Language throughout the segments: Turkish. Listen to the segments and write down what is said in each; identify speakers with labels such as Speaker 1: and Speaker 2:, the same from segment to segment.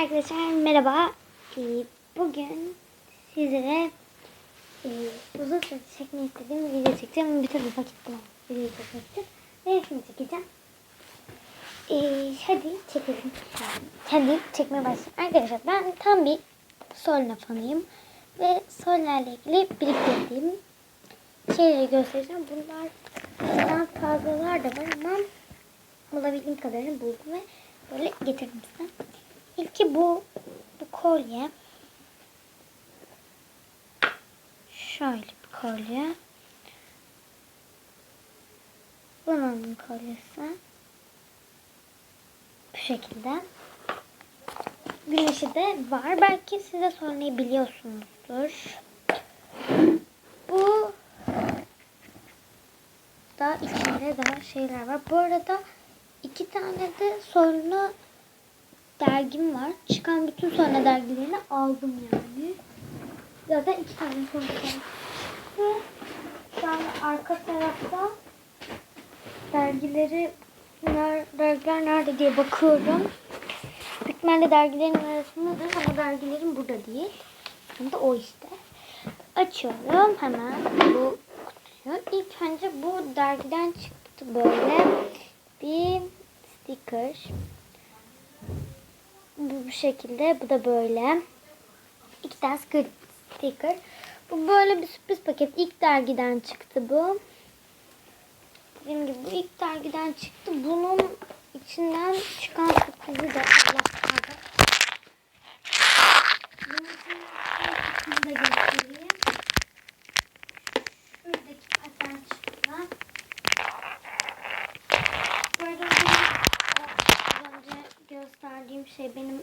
Speaker 1: Arkadaşlar merhaba. Ee, Bugün sizlere e, uzun süre çekmeyi istediğim video çekeceğim. Bir türlü vakit bulamadım video çekmek için. Ve şimdi çekeceğim. Ee, hadi çekelim. Hadi çekmeye başlayalım. Arkadaşlar ben tam bir Solna fanıyım. Ve Solna ilgili biriktirdiğim şeyleri göstereceğim. Bunlardan fazlalar da var ama bulabildiğim kadarını buldum ve böyle getirdim size. İlki bu, bu kolye. Şöyle bir kolye. Bunun kolyesi. Bu şekilde. Güneşi de var. Belki size sormayı biliyorsunuzdur. Bu da içinde daha şeyler var. Bu arada iki tane de sorunu dergim var. Çıkan bütün sonra dergilerini aldım yani. Zaten iki tane sonra çıktı. Şu an arka tarafta dergileri ner, dergiler nerede diye bakıyorum. İhtimalle dergilerin arasındadır ama dergilerin burada değil. Şimdi o işte. Açıyorum hemen bu kutuyu. İlk önce bu dergiden çıktı böyle bir sticker. Bu, şekilde. Bu da böyle. İki tane sticker-. Bu böyle bir sürpriz paket. İlk dergiden çıktı bu. Dediğim gibi bu ilk dergiden çıktı. Bunun içinden çıkan sürprizi de Allah pardon. Bunun içinden göstereyim. Şuradaki paten çıktı. Önce gösterdiğim şey benim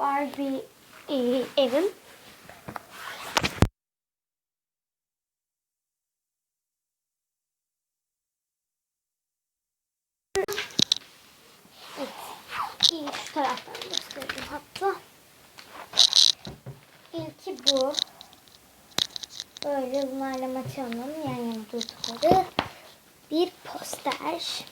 Speaker 1: Barbie evim. Evet. Şu taraftan göstereyim hatta. İlki bu. Böyle bunlarla Maço'nun yan yana durdukları bir poster.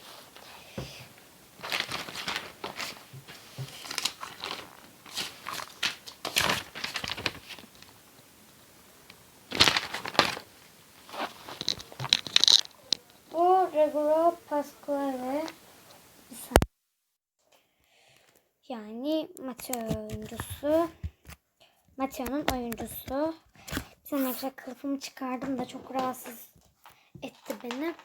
Speaker 1: Bu Reguro Pasquale yani Mateo oyuncusu. Mateo'nun oyuncusu. Bir saniye arkadaşlar kılıfımı çıkardım da çok rahatsız etti beni.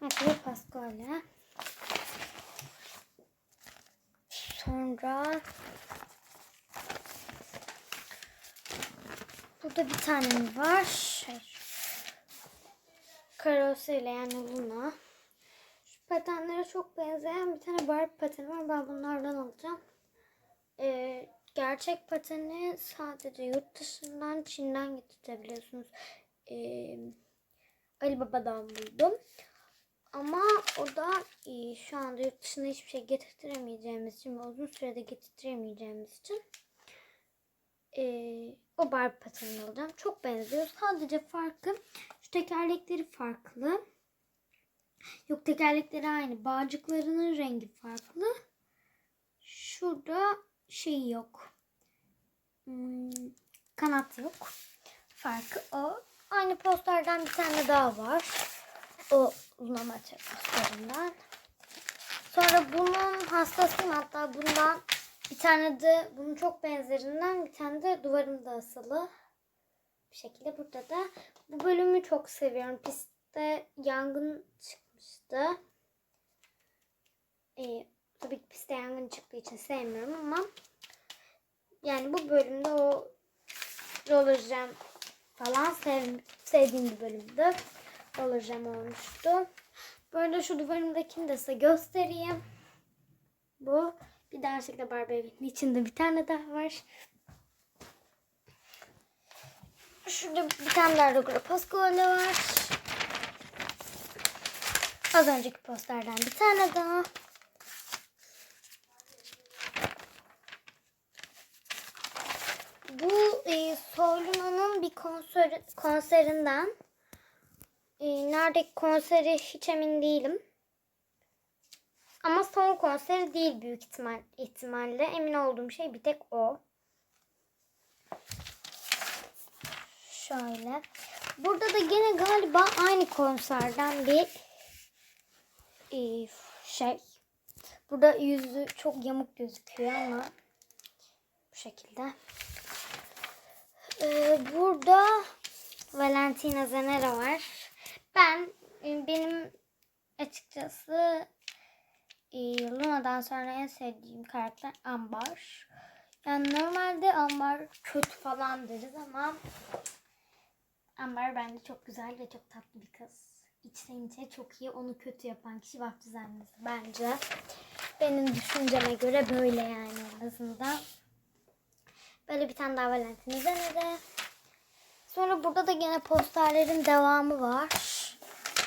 Speaker 1: Mateo Pasquale. Sonra burada bir tane var? Şey. Karosuyla yani Luna. Şu patenlere çok benzeyen bir tane Barbie pateni var. Ben bunlardan alacağım. Ee, gerçek pateni sadece yurt dışından Çin'den getirebiliyorsunuz. Ee, Alibaba'dan buldum. Ama o da e, şu anda yurt dışına hiçbir şey getirtemeyeceğimiz için ve uzun sürede getirtemeyeceğimiz için e, o Barbie patenini alacağım. Çok benziyor. Sadece farkı tekerlekleri farklı. Yok tekerlekleri aynı. Bağcıklarının rengi farklı. Şurada şey yok. Hmm, kanat yok. Farkı o. Aynı posterden bir tane daha var. O Maça posterinden. Sonra bunun hastasıyım. Hatta bundan bir tane de bunun çok benzerinden bir tane de duvarımda asılı. Bir şekilde burada da bu bölümü çok seviyorum. Pistte yangın çıkmıştı. Ee, tabii ki pistte yangın çıktığı için sevmiyorum ama yani bu bölümde o roller jam falan sev, sevdiğim bir bölümdü. Roller jam olmuştu. Böyle şu duvarımdakini de size göstereyim. Bu bir de gerçekten Barbie evinin içinde bir tane daha var. Şurada bir tane daha Rogura Pasquale var. Az önceki posterden bir tane daha. Bu e, Soluna'nın bir konser, konserinden. E, neredeki konseri hiç emin değilim. Ama son konseri değil büyük ihtimal ihtimalle. Emin olduğum şey bir tek o. Şöyle. Burada da gene galiba aynı konserden bir e, şey. Burada yüzü çok yamuk gözüküyor ama bu şekilde. Ee, burada Valentina Zenera var. Ben e, benim açıkçası e, Luna'dan sonra en sevdiğim karakter Ambar. Yani normalde Ambar kötü falan deriz ama Amber bence çok güzel ve çok tatlı bir kız. İçten içe çok iyi. Onu kötü yapan kişi vaftiz annesi bence. Benim düşünceme göre böyle yani en azından. Böyle bir tane daha Valentin üzerinde. Sonra burada da gene posterlerin devamı var.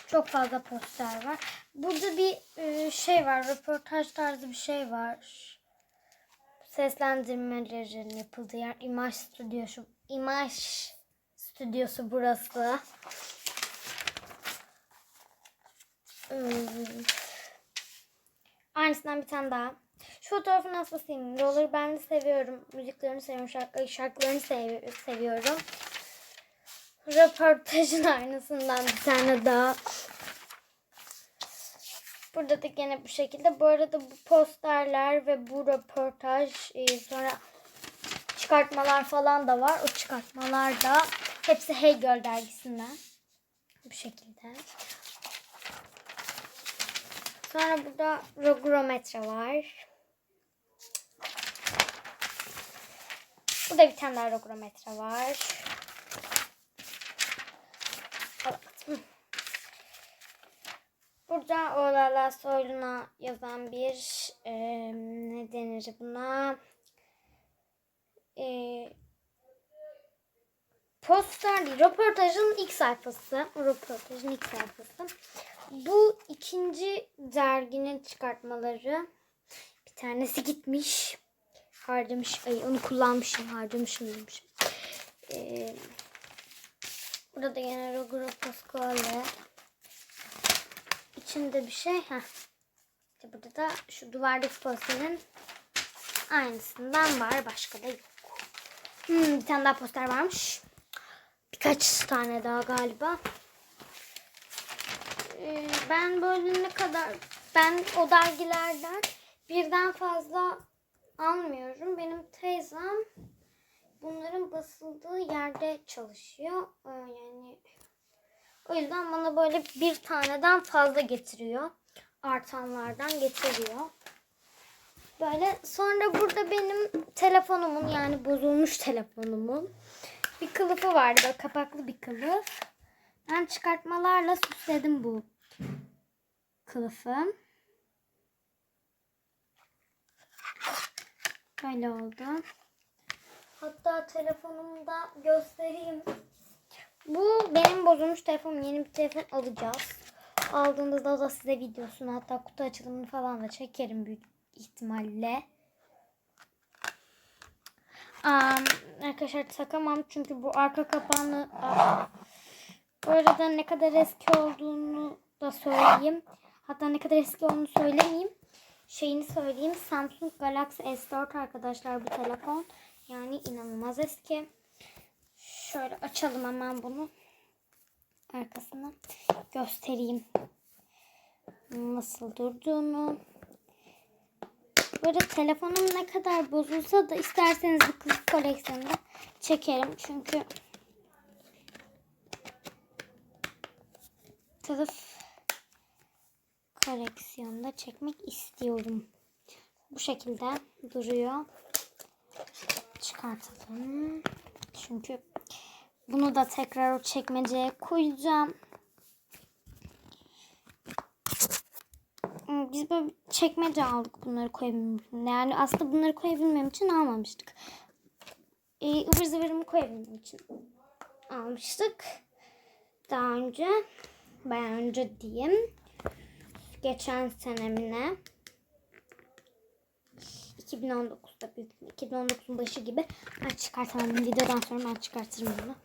Speaker 1: Çok fazla poster var. Burada bir e, şey var. Röportaj tarzı bir şey var. Seslendirmelerin yapıldığı yer. İmaj stüdyosu. İmaj stüdyosu burası. Hmm. Aynısından bir tane daha. Şu fotoğrafın hastasıyım. Roller'ı ben de seviyorum. Müziklerini seviyorum. Şarkı, şarkılarını sev- seviyorum. Röportajın aynısından bir tane daha. Burada da gene bu şekilde. Bu arada bu posterler ve bu röportaj e, sonra çıkartmalar falan da var. O çıkartmalar da hepsi Hey Girl dergisinden. Bu şekilde. Sonra burada rogrometre var. Burada bir tane daha rogrometre var. Burada Olala Soyluna yazan bir e, ne denir buna? E, poster değil, röportajın ilk sayfası. Röportajın ilk sayfası. Bu ikinci derginin çıkartmaları. Bir tanesi gitmiş. Harcamış. Ay onu kullanmışım. Harcamışım demişim. Ee, burada da yine Roguro Pasquale. İçinde bir şey. Heh. İşte burada da şu duvardaki posterin aynısından var. Başka da yok. Hmm, bir tane daha poster varmış. Birkaç tane daha galiba. Ee, ben böyle ne kadar ben o dergilerden birden fazla almıyorum. Benim teyzem bunların basıldığı yerde çalışıyor. Ee, yani o yüzden bana böyle bir taneden fazla getiriyor. Artanlardan getiriyor. Böyle sonra burada benim telefonumun yani bozulmuş telefonumun bir kılıfı vardı. Böyle kapaklı bir kılıf. Ben çıkartmalarla süsledim bu kılıfı. Böyle oldu. Hatta telefonumu da göstereyim. Bu benim bozulmuş telefonum. Yeni bir telefon alacağız. Aldığımızda da size videosunu hatta kutu açılımını falan da çekerim büyük ihtimalle. Um, arkadaşlar takamam çünkü bu arka kapağını bu arada ne kadar eski olduğunu da söyleyeyim. Hatta ne kadar eski olduğunu söylemeyeyim. Şeyini söyleyeyim. Samsung Galaxy S4 arkadaşlar bu telefon. Yani inanılmaz eski. Şöyle açalım hemen bunu. Arkasını göstereyim. Nasıl durduğunu. Böyle telefonum ne kadar bozulsa da isterseniz bir kılıf koleksiyonunda çekerim. Çünkü kılıf koleksiyonda çekmek istiyorum. Bu şekilde duruyor. Çıkartalım. Çünkü bunu da tekrar o çekmeceye koyacağım. Biz böyle çekmece aldık bunları koyabilmem için. Yani aslında bunları koyabilmem için almamıştık. Ee, ıvır zıvırımı koyabilmem için almıştık. Daha önce. Bayağı önce diyeyim. Geçen senemine. 2019'da büyük 2019'un başı gibi ben çıkartamam. Videodan sonra ben çıkartırım bunu.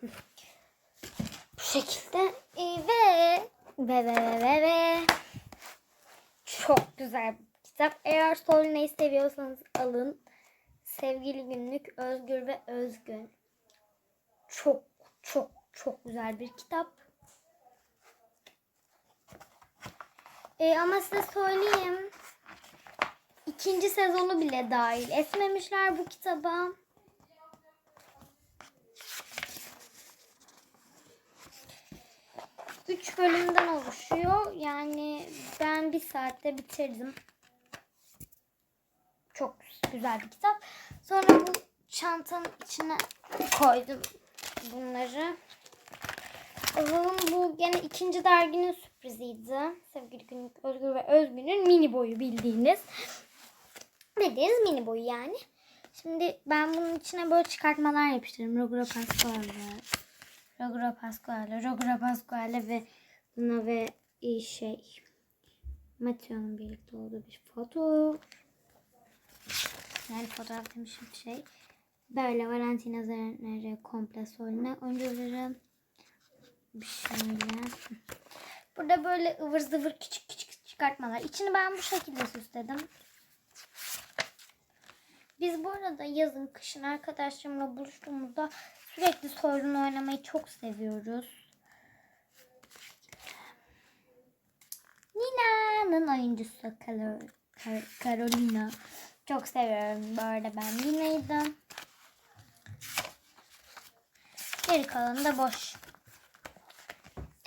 Speaker 1: Bu şekilde ee, ve ve ve ve ve ve çok güzel bir kitap. Eğer Solina'yı seviyorsanız alın. Sevgili günlük Özgür ve Özgün. Çok çok çok güzel bir kitap. Ee, ama size söyleyeyim. ikinci sezonu bile dahil etmemişler bu kitaba. Üç bölümden oluşuyor. Yani ben bir saatte bitirdim. Çok güzel bir kitap. Sonra bu çantanın içine koydum bunları. Bakalım bu gene ikinci derginin sürpriziydi. Sevgili Günlük Özgür ve Özgün'ün mini boyu bildiğiniz. Bildiğiniz mini boyu yani. Şimdi ben bunun içine böyle çıkartmalar yapıştırdım. Rogro Pasquale. Rogro Pasquale. Rogro Pasquale ve Luna ve şey Mateo'nun birlikte olduğu bir foto. Yani fotoğraf demişim şey. Böyle Valentina Zarnere komple soluna oyuncuları bir şöyle. Burada böyle ıvır zıvır küçük küçük çıkartmalar. İçini ben bu şekilde süsledim. Biz bu arada yazın kışın arkadaşlarımla buluştuğumuzda sürekli soylun oynamayı çok seviyoruz. Nina'nın oyuncusu Carol- Car- Carolina. Çok seviyorum bu arada ben Nina'ydı. Geri kalanı da boş.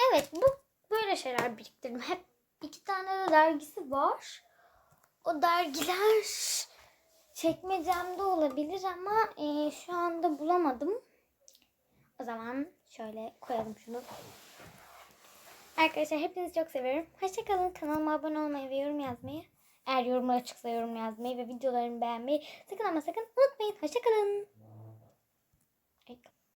Speaker 1: Evet bu böyle şeyler biriktirdim. Hep iki tane de dergisi var. O dergiler çekmecemde olabilir ama e, şu anda bulamadım. O zaman şöyle koyalım şunu. Arkadaşlar hepinizi çok seviyorum. Hoşçakalın. Kanalıma abone olmayı ve yorum yazmayı. Eğer yorumlar açıksa yorum yazmayı ve videolarımı beğenmeyi sakın ama sakın unutmayın. Hoşçakalın.